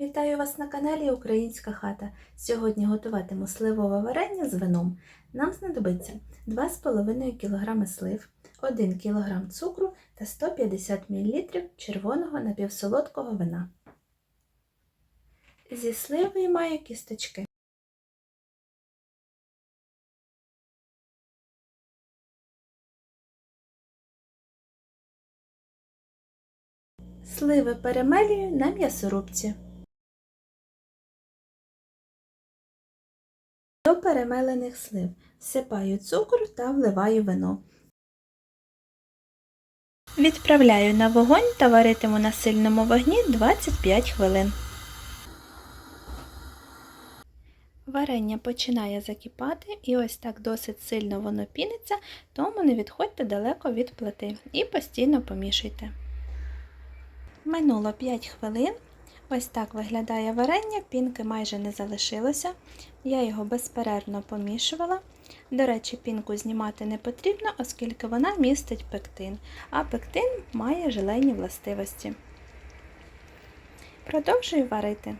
Вітаю вас на каналі Українська хата. Сьогодні готуватиму сливове варення з вином. Нам знадобиться 2,5 кг слив, 1 кг цукру та 150 мл червоного напівсолодкого вина. Зі слив виймаю кісточки. Сливи перемелюю на м'ясорубці. До перемелених слив всипаю цукор та вливаю вино. Відправляю на вогонь та варитиму на сильному вогні 25 хвилин. Варення починає закипати і ось так досить сильно воно піниться, тому не відходьте далеко від плити і постійно помішуйте. Минуло 5 хвилин. Ось так виглядає варення, пінки майже не залишилося. Я його безперервно помішувала. До речі, пінку знімати не потрібно, оскільки вона містить пектин, а пектин має желейні властивості. Продовжую варити.